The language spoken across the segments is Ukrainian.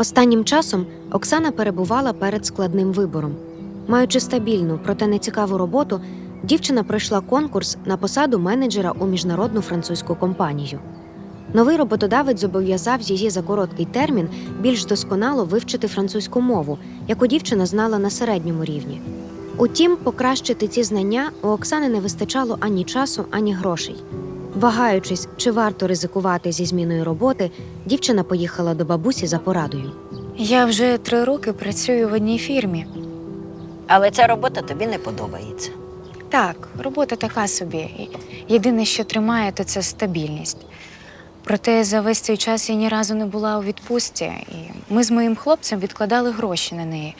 Останнім часом Оксана перебувала перед складним вибором. Маючи стабільну, проте нецікаву роботу, дівчина пройшла конкурс на посаду менеджера у міжнародну французьку компанію. Новий роботодавець зобов'язав її за короткий термін більш досконало вивчити французьку мову, яку дівчина знала на середньому рівні. Утім, покращити ці знання у Оксани не вистачало ані часу, ані грошей. Вагаючись, чи варто ризикувати зі зміною роботи, дівчина поїхала до бабусі за порадою. Я вже три роки працюю в одній фірмі. Але ця робота тобі не подобається. Так, робота така собі. Єдине, що тримає, то це стабільність. Проте за весь цей час я ні разу не була у відпустці, і ми з моїм хлопцем відкладали гроші на неї.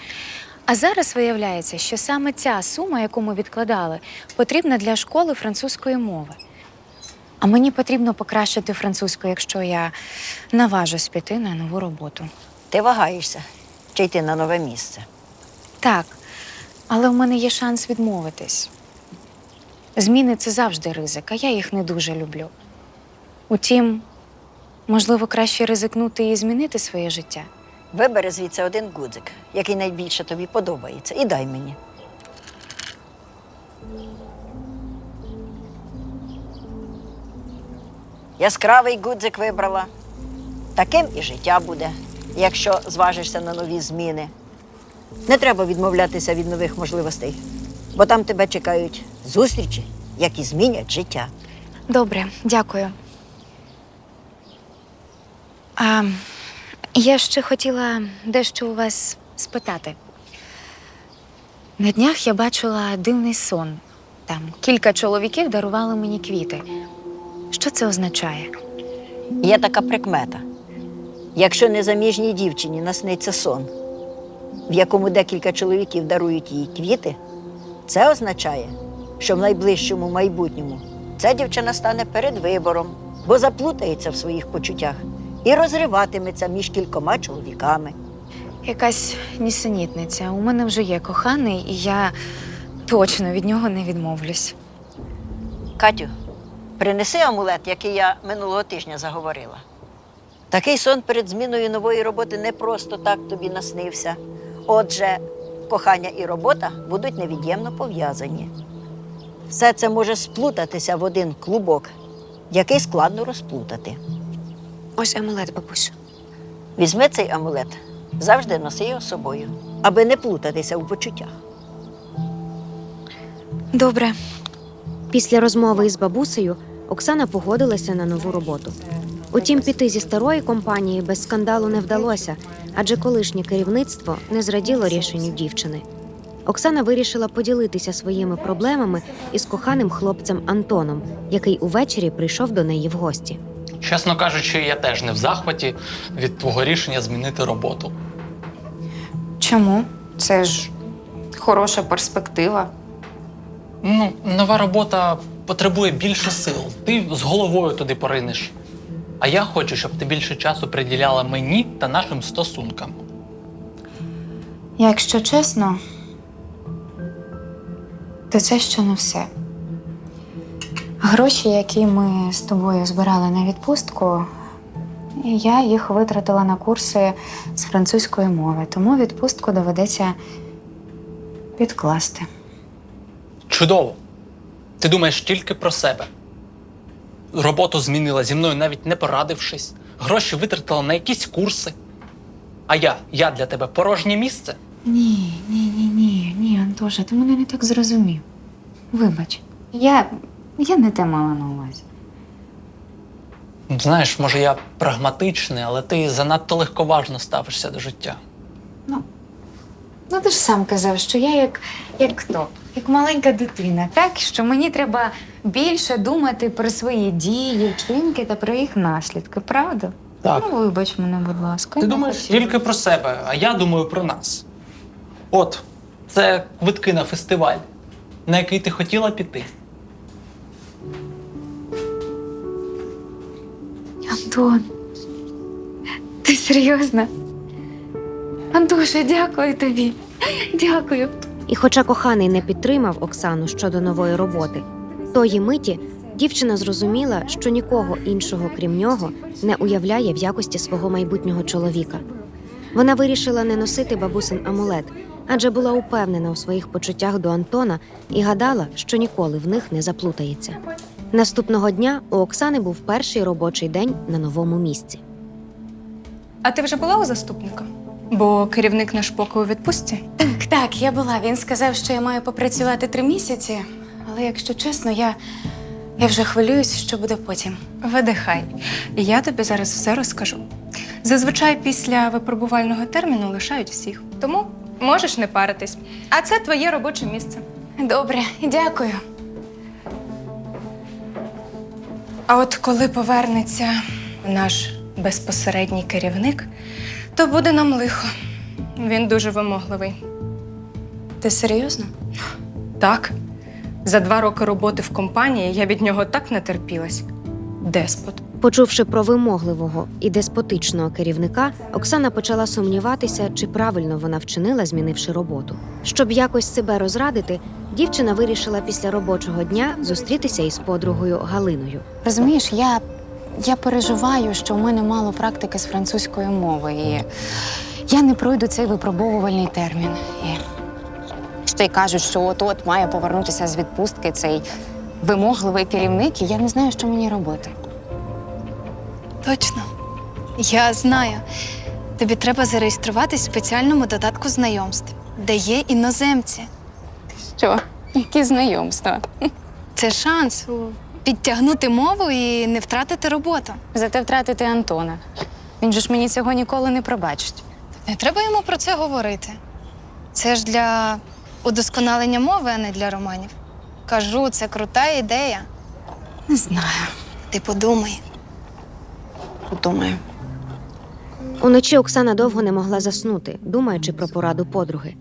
А зараз виявляється, що саме ця сума, яку ми відкладали, потрібна для школи французької мови. А мені потрібно покращити французьку, якщо я наважусь піти на нову роботу. Ти вагаєшся чи йти на нове місце. Так, але в мене є шанс відмовитись. Зміни це завжди ризик, а я їх не дуже люблю. Утім, можливо, краще ризикнути і змінити своє життя. Вибери звідси один гудзик, який найбільше тобі подобається, і дай мені. Яскравий гудзик вибрала. Таким і життя буде, якщо зважишся на нові зміни. Не треба відмовлятися від нових можливостей, бо там тебе чекають зустрічі, які змінять життя. Добре, дякую. А, я ще хотіла дещо у вас спитати. На днях я бачила дивний сон. Там кілька чоловіків дарували мені квіти. Що це означає? Є така прикмета. Якщо незаміжній дівчині насниться сон, в якому декілька чоловіків дарують їй квіти, це означає, що в найближчому майбутньому ця дівчина стане перед вибором, бо заплутається в своїх почуттях і розриватиметься між кількома чоловіками. Якась нісенітниця. У мене вже є коханий, і я точно від нього не відмовлюсь. Катю, принеси амулет, який я минулого тижня заговорила. Такий сон перед зміною нової роботи не просто так тобі наснився. Отже, кохання і робота будуть невід'ємно пов'язані. Все це може сплутатися в один клубок, який складно розплутати. Ось амулет, бабусю. Візьми цей амулет, завжди носи його з собою, аби не плутатися у почуттях. Добре, Після розмови із бабусею Оксана погодилася на нову роботу. Утім, піти зі старої компанії без скандалу не вдалося, адже колишнє керівництво не зраділо рішенню дівчини. Оксана вирішила поділитися своїми проблемами із коханим хлопцем Антоном, який увечері прийшов до неї в гості. Чесно кажучи, я теж не в захваті від твого рішення змінити роботу. Чому? Це ж хороша перспектива. Ну, нова робота потребує більше сил. Ти з головою туди поринеш. А я хочу, щоб ти більше часу приділяла мені та нашим стосункам. Якщо чесно, то це ще не все. Гроші, які ми з тобою збирали на відпустку, я їх витратила на курси з французької мови, тому відпустку доведеться відкласти. Чудово! Ти думаєш тільки про себе. Роботу змінила зі мною, навіть не порадившись. Гроші витратила на якісь курси. А я, я для тебе порожнє місце. Ні, ні, ні, ні, ні, Антоша, ти мене не так зрозумів. Вибач, я, я не те мала на увазі. Знаєш, може, я прагматичний, але ти занадто легковажно ставишся до життя. Ну, ну ти ж сам казав, що я як, як хто? Як маленька дитина, так? Що мені треба більше думати про свої дії, вчинки та про їх наслідки, правда? Так. Ну, вибач мене, будь ласка. Ти я думаєш хотіла. тільки про себе, а я думаю про нас. От, це квитки на фестиваль, на який ти хотіла піти. Антон, ти серйозно? Антоша, дякую тобі. Дякую. І хоча коханий не підтримав Оксану щодо нової роботи, тої миті дівчина зрозуміла, що нікого іншого, крім нього, не уявляє в якості свого майбутнього чоловіка. Вона вирішила не носити бабусин амулет, адже була упевнена у своїх почуттях до Антона і гадала, що ніколи в них не заплутається. Наступного дня у Оксани був перший робочий день на новому місці. А ти вже була у заступника? Бо керівник наш поки у відпустці. Так, так, я була. Він сказав, що я маю попрацювати три місяці, але якщо чесно, я, я вже хвилююсь, що буде потім. Видихай. Я тобі зараз все розкажу. Зазвичай після випробувального терміну лишають всіх. Тому можеш не паритись. А це твоє робоче місце. Добре, дякую. А от коли повернеться наш безпосередній керівник, то буде нам лихо. Він дуже вимогливий. Ти серйозно? Так, за два роки роботи в компанії я від нього так натерпілась. Деспот. Почувши про вимогливого і деспотичного керівника, Оксана почала сумніватися, чи правильно вона вчинила, змінивши роботу. Щоб якось себе розрадити, дівчина вирішила після робочого дня зустрітися із подругою Галиною. Розумієш, я, я переживаю, що у мене мало практики з французької мови, і я не пройду цей випробовувальний термін. І ще й кажуть, що от-от має повернутися з відпустки цей вимогливий керівник, і я не знаю, що мені робити. Точно. Я знаю. Тобі треба зареєструватись в спеціальному додатку знайомств, де є іноземці. Що? Які знайомства? Це шанс у, підтягнути мову і не втратити роботу. Зате втратити Антона. Він же ж мені цього ніколи не пробачить. Не треба йому про це говорити. Це ж для удосконалення мови, а не для романів. Кажу, це крута ідея. Не знаю. Ти подумай. Подумаю. Уночі Оксана довго не могла заснути, думаючи про пораду подруги.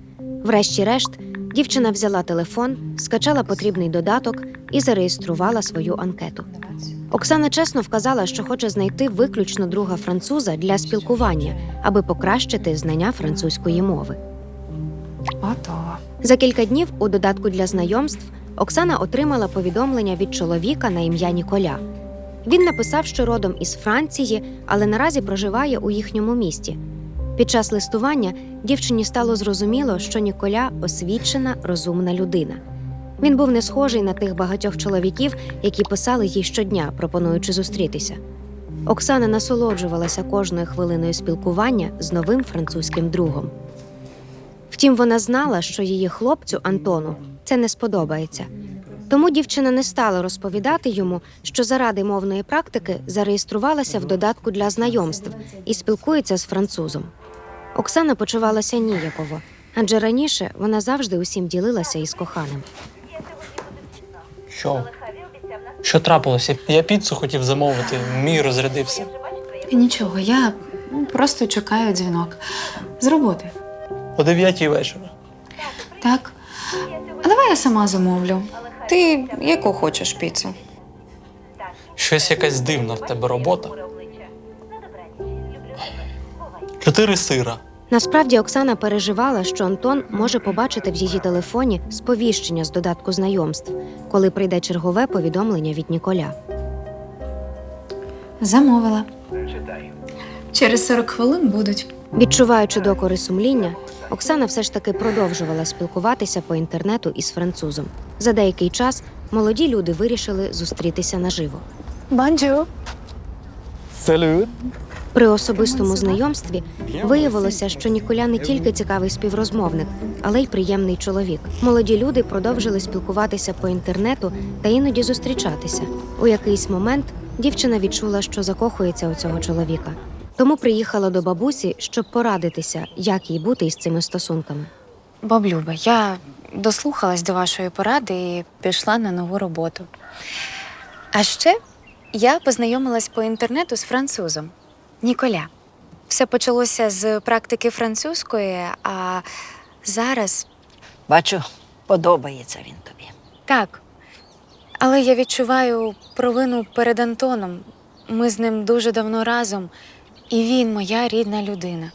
Врешті-решт, дівчина взяла телефон, скачала потрібний додаток і зареєструвала свою анкету. Оксана чесно вказала, що хоче знайти виключно друга француза для спілкування, аби покращити знання французької мови. Готово. За кілька днів у додатку для знайомств Оксана отримала повідомлення від чоловіка на ім'я Ніколя. Він написав, що родом із Франції, але наразі проживає у їхньому місті. Під час листування дівчині стало зрозуміло, що Ніколя освічена, розумна людина. Він був не схожий на тих багатьох чоловіків, які писали їй щодня, пропонуючи зустрітися. Оксана насолоджувалася кожною хвилиною спілкування з новим французьким другом. Втім, вона знала, що її хлопцю Антону це не сподобається. Тому дівчина не стала розповідати йому, що заради мовної практики зареєструвалася в додатку для знайомств і спілкується з французом. Оксана почувалася ніяково, адже раніше вона завжди усім ділилася із коханим. Що? Що трапилося? Я піцу хотів замовити, мій розрядився. Нічого, я просто чекаю дзвінок з роботи. О дев'ятій вечора. Так. А давай я сама замовлю. Ти яку хочеш піцу? Щось якась дивна в тебе робота. Чотири сира. Насправді Оксана переживала, що Антон може побачити в її телефоні сповіщення з додатку знайомств, коли прийде чергове повідомлення від Ніколя. Замовила. Через 40 хвилин будуть. Відчуваючи докори сумління, Оксана все ж таки продовжувала спілкуватися по інтернету із французом. За деякий час молоді люди вирішили зустрітися наживо. Банджу. Салют. При особистому знайомстві виявилося, що Ніколя не тільки цікавий співрозмовник, але й приємний чоловік. Молоді люди продовжили спілкуватися по інтернету та іноді зустрічатися. У якийсь момент дівчина відчула, що закохується у цього чоловіка. Тому приїхала до бабусі, щоб порадитися, як їй бути із цими стосунками. Баблюба, я дослухалась до вашої поради і пішла на нову роботу. А ще я познайомилась по інтернету з французом Ніколя. Все почалося з практики французької, а зараз Бачу, подобається він тобі. так. Але я відчуваю провину перед Антоном. Ми з ним дуже давно разом, і він моя рідна людина.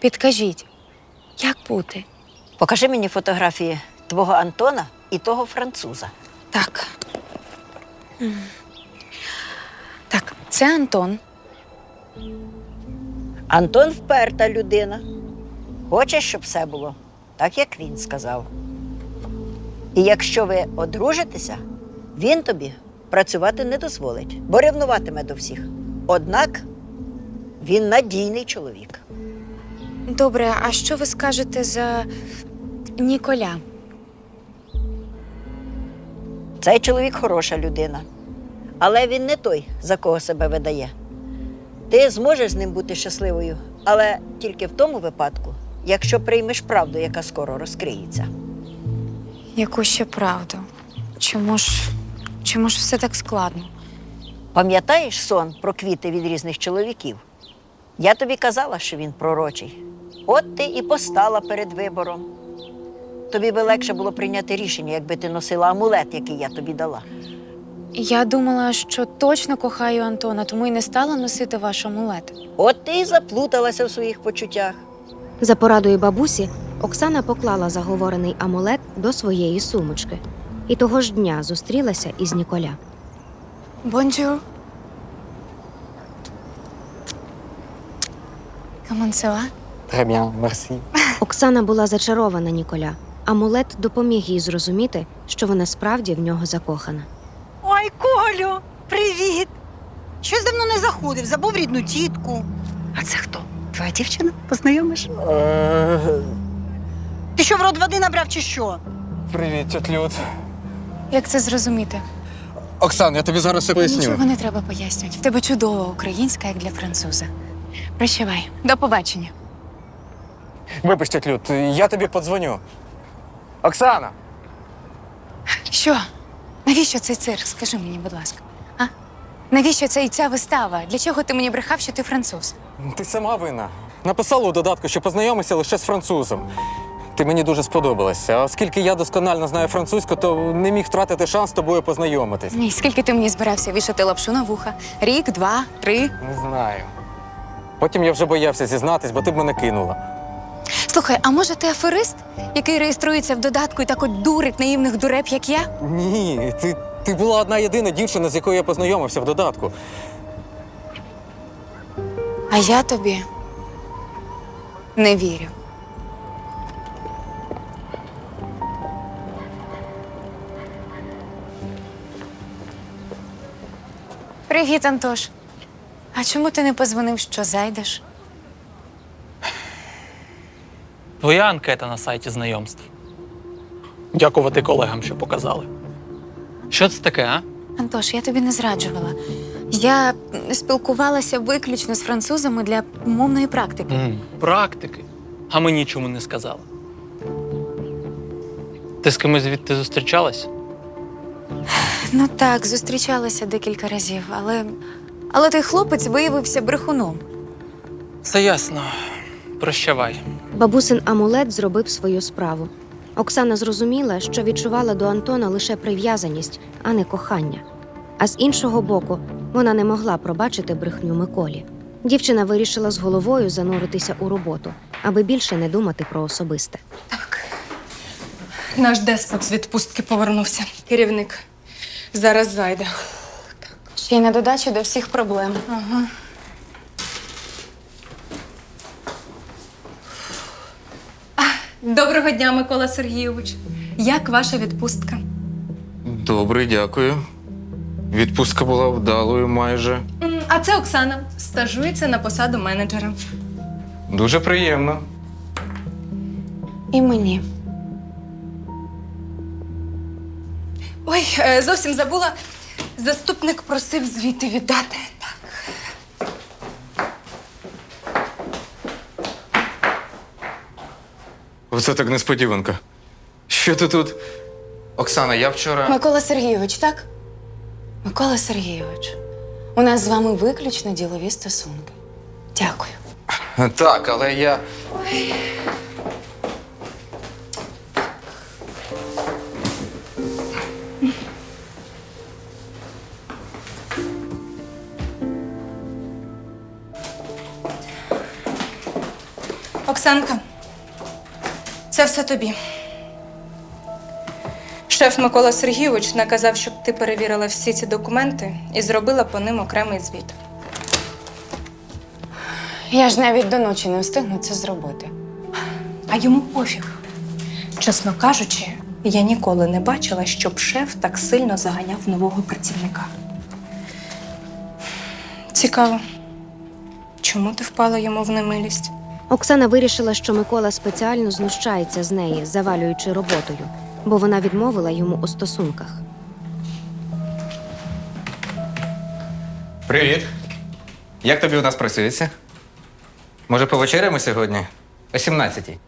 Підкажіть, як бути? Покажи мені фотографії твого Антона і того француза. Так. М. Так, це Антон. Антон вперта людина. Хоче, щоб все було так, як він сказав. І якщо ви одружитеся, він тобі працювати не дозволить, бо ревнуватиме до всіх. Однак він надійний чоловік. Добре, а що ви скажете за Ніколя? Цей чоловік хороша людина, але він не той, за кого себе видає. Ти зможеш з ним бути щасливою, але тільки в тому випадку, якщо приймеш правду, яка скоро розкриється. Яку ще правду? Чому ж, чому ж все так складно? Пам'ятаєш сон про квіти від різних чоловіків? Я тобі казала, що він пророчий. От ти і постала перед вибором. Тобі би легше було прийняти рішення, якби ти носила амулет, який я тобі дала. Я думала, що точно кохаю Антона, тому й не стала носити ваш амулет. От ти і заплуталася в своїх почуттях. За порадою бабусі Оксана поклала заговорений амулет до своєї сумочки і того ж дня зустрілася із Ніколя. Бонджур. Comment ça va? Très bien, merci. Оксана була зачарована Ніколя. Амулет допоміг їй зрозуміти, що вона справді в нього закохана. Колю, привіт! Щось давно не заходив, забув рідну тітку. А це хто? Твоя дівчина? Познайомиш? Е, Ти що в рот води набрав чи що? Привіт, тьот Люд. Як це зрозуміти? Оксан, я тобі зараз все поясню. Нічого не треба пояснювати. В тебе чудова українська, як для француза. Прощавай, до побачення. Вибач, тьот Люд, я тобі подзвоню. Оксана! Що? Навіщо цей цирк? Скажи мені, будь ласка. А? Навіщо ця і ця вистава? Для чого ти мені брехав, що ти француз? Ти сама винна. Написала у додатку, що познайомився лише з французом. Ти мені дуже сподобалася. А оскільки я досконально знаю французьку, то не міг втратити шанс з тобою познайомитись. Ні, скільки ти мені збирався вішати лапшу на вуха? Рік, два, три. Не знаю. Потім я вже боявся зізнатись, бо ти б мене кинула. Слухай, а може ти аферист, який реєструється в додатку і так от дурить наївних дуреб, як я? Ні, ти, ти була одна єдина дівчина, з якою я познайомився в додатку. А я тобі не вірю. Привіт, Антош. А чому ти не позвонив, що зайдеш? Твоя анкета на сайті знайомств. Дякувати колегам, що показали. Що це таке, а? Антош, я тобі не зраджувала. Я спілкувалася виключно з французами для мовної практики. М, Практики. А мені чому не сказала? Ти з кимось звідти зустрічалась? Ну так, зустрічалася декілька разів, але. Але той хлопець виявився брехуном. Все ясно. Прощавай. Бабусин амулет зробив свою справу. Оксана зрозуміла, що відчувала до Антона лише прив'язаність, а не кохання. А з іншого боку, вона не могла пробачити брехню Миколі. Дівчина вирішила з головою зануритися у роботу, аби більше не думати про особисте. Так, Наш деспот з відпустки повернувся. Керівник. Зараз зайде. Ще й на додачу до всіх проблем. Ага. Доброго дня, Микола Сергійович. Як ваша відпустка? Добре, дякую. Відпустка була вдалою майже. М, А це Оксана. Стажується на посаду менеджера. Дуже приємно. І мені. Ой, е, зовсім забула. Заступник просив звіти віддати. Оце так несподіванка. Що ти тут? Оксана, я вчора. Микола Сергійович, так? Микола Сергійович, у нас з вами виключно ділові стосунки. Дякую. Так, але я. Оксанка, це все тобі. Шеф Микола Сергійович наказав, щоб ти перевірила всі ці документи і зробила по ним окремий звіт. Я ж навіть до ночі не встигну це зробити. А йому пофіг. Чесно кажучи, я ніколи не бачила, щоб шеф так сильно заганяв нового працівника. Цікаво, чому ти впала йому в немилість? Оксана вирішила, що Микола спеціально знущається з неї, завалюючи роботою, бо вона відмовила йому у стосунках. Привіт. Як тобі у нас працюється? Може, повечеряємо сьогодні? О 17-й.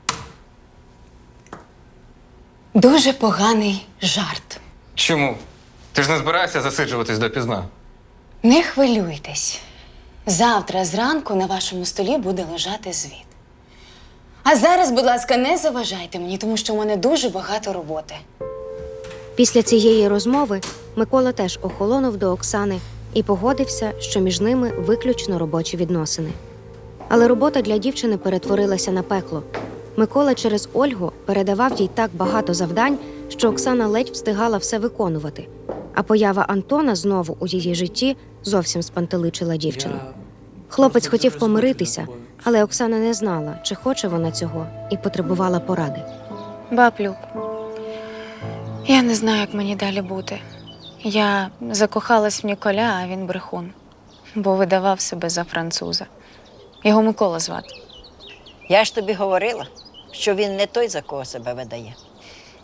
Дуже поганий жарт. Чому? Ти ж не збираєшся засиджуватись допізна. Не хвилюйтесь. Завтра зранку на вашому столі буде лежати звіт. А зараз, будь ласка, не заважайте мені, тому що у мене дуже багато роботи. Після цієї розмови Микола теж охолонув до Оксани і погодився, що між ними виключно робочі відносини. Але робота для дівчини перетворилася на пекло. Микола через Ольгу передавав їй так багато завдань, що Оксана ледь встигала все виконувати. А поява Антона знову у її житті зовсім спантеличила дівчину. Хлопець хотів помиритися, але Оксана не знала, чи хоче вона цього, і потребувала поради. Баблюк, я не знаю, як мені далі бути. Я закохалась в Ніколя, а він брехун, бо видавав себе за француза. Його Микола звати. Я ж тобі говорила, що він не той, за кого себе видає.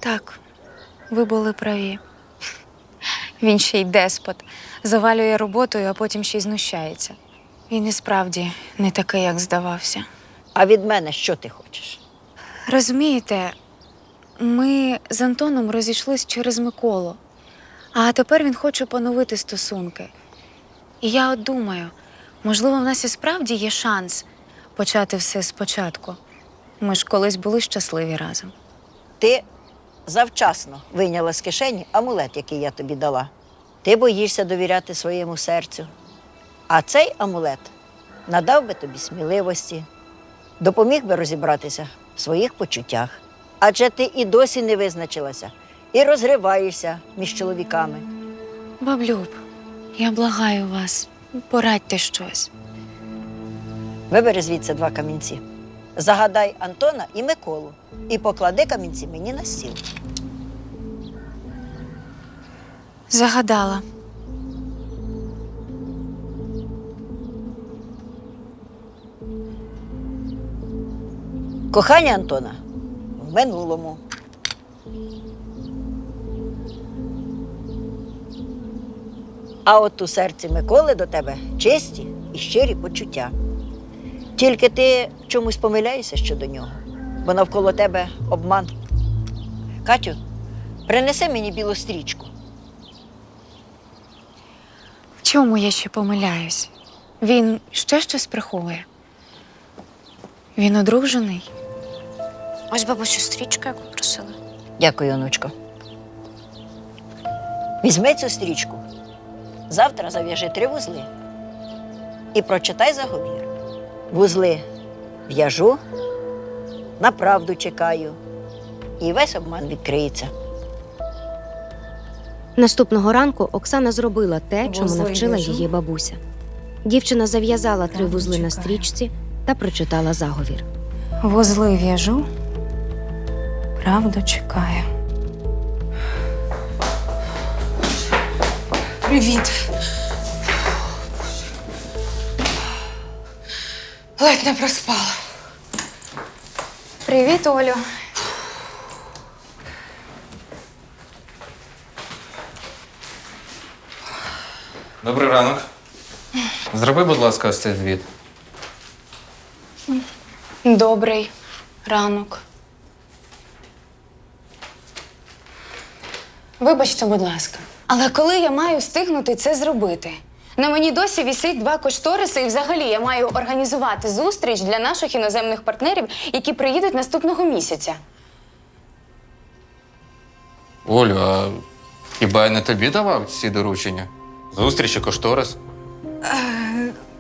Так, ви були праві. Він ще й деспот, завалює роботою, а потім ще й знущається. Він і справді не такий, як здавався. А від мене що ти хочеш? Розумієте, ми з Антоном розійшлись через Миколу, а тепер він хоче поновити стосунки. І я от думаю, можливо, в нас і справді є шанс почати все спочатку. Ми ж колись були щасливі разом. Ти завчасно вийняла з кишені амулет, який я тобі дала. Ти боїшся довіряти своєму серцю. А цей амулет надав би тобі сміливості, допоміг би розібратися в своїх почуттях. Адже ти і досі не визначилася і розриваєшся між чоловіками. Баблюб, я благаю вас, порадьте щось. Вибери звідси два камінці. Загадай Антона і Миколу і поклади камінці мені на стіл. Загадала. Кохання Антона в минулому. А от у серці Миколи до тебе чисті і щирі почуття. Тільки ти чомусь помиляєшся щодо нього, бо навколо тебе обман. Катю, принеси мені білу стрічку. В чому я ще помиляюсь? Він ще щось приховує. Він одружений. Ось бабусю стрічка, яку просили. Дякую, онучко. Візьми цю стрічку. Завтра зав'яжи три вузли і прочитай заговір. Вузли в'яжу, на правду чекаю, і весь обман відкриється. Наступного ранку Оксана зробила те, чому Вузли навчила в'яжу. її бабуся. Дівчина зав'язала три Правду вузли на чекаю. стрічці та прочитала заговір. Вузли в'яжу, правду чекаю. Привіт. Ледь не проспала. Привіт, Олю. Добрий ранок. Зроби, будь ласка, ось цей звіт. Добрий ранок. Вибачте, будь ласка. Але коли я маю встигнути це зробити? На мені досі вісить два кошториси, і взагалі я маю організувати зустріч для наших іноземних партнерів, які приїдуть наступного місяця. Олю, а хіба я не тобі давав ці доручення? Зустрічі, кошторис.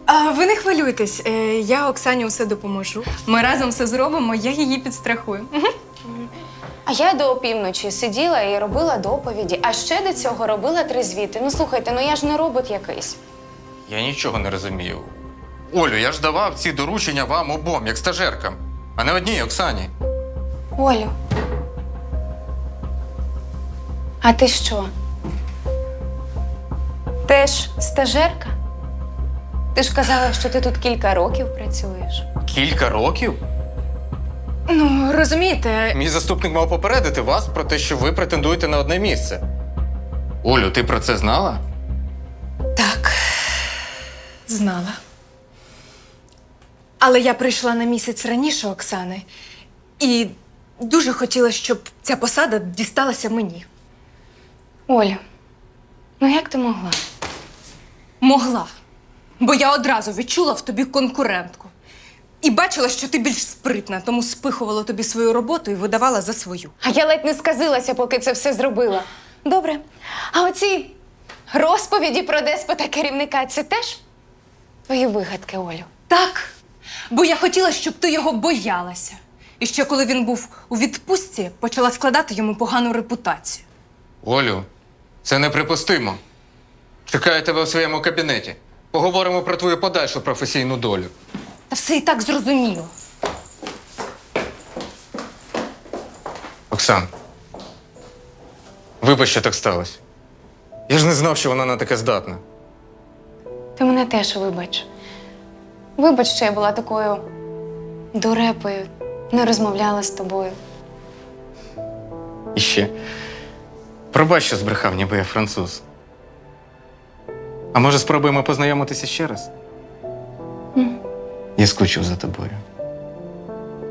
А ви не хвилюйтесь, е, я Оксані усе допоможу. Ми разом все зробимо, я її підстрахую. Мгм. А я до опівночі сиділа і робила доповіді, а ще до цього робила три звіти. Ну слухайте, ну я ж не робот якийсь. Я нічого не розумію. Олю, я ж давав ці доручення вам обом, як стажеркам, а не одній Оксані. Олю. А ти що? Теж стажерка? Ти ж казала, що ти тут кілька років працюєш. Кілька років? Ну, розумієте, Мій заступник мав попередити вас про те, що ви претендуєте на одне місце. Олю, ти про це знала? так, знала. Але я прийшла на місяць раніше Оксани і дуже хотіла, щоб ця посада дісталася мені. Олю, ну як ти могла? Могла. Бо я одразу відчула в тобі конкурентку. І бачила, що ти більш спритна, тому спихувала тобі свою роботу і видавала за свою. А я ледь не сказилася, поки це все зробила. Добре. А оці розповіді про деспота керівника це теж твої вигадки, Олю. Так, бо я хотіла, щоб ти його боялася. І ще коли він був у відпустці, почала складати йому погану репутацію. Олю, це неприпустимо. Чекаю тебе в своєму кабінеті. Поговоримо про твою подальшу професійну долю. Та все і так зрозуміло. Оксан, вибач, що так сталося. Я ж не знав, що вона на таке здатна. Ти мене теж вибач. Вибач, що я була такою дурепою, не розмовляла з тобою. І ще. Пробач, що збрехав, ніби я француз. А може, спробуємо познайомитися ще раз? Я скучив за тобою.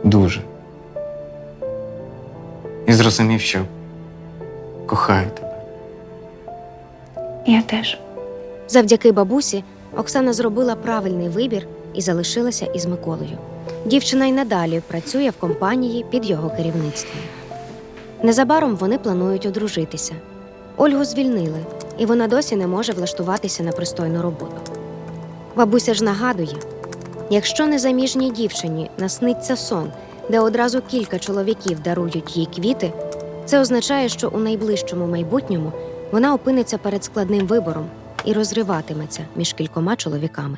Дуже. І зрозумів, що кохаю тебе. Я теж. Завдяки бабусі Оксана зробила правильний вибір і залишилася із Миколою. Дівчина й надалі працює в компанії під його керівництвом. Незабаром вони планують одружитися. Ольгу звільнили, і вона досі не може влаштуватися на пристойну роботу. Бабуся ж нагадує: якщо незаміжній дівчині насниться сон, де одразу кілька чоловіків дарують їй квіти, це означає, що у найближчому майбутньому вона опиниться перед складним вибором і розриватиметься між кількома чоловіками.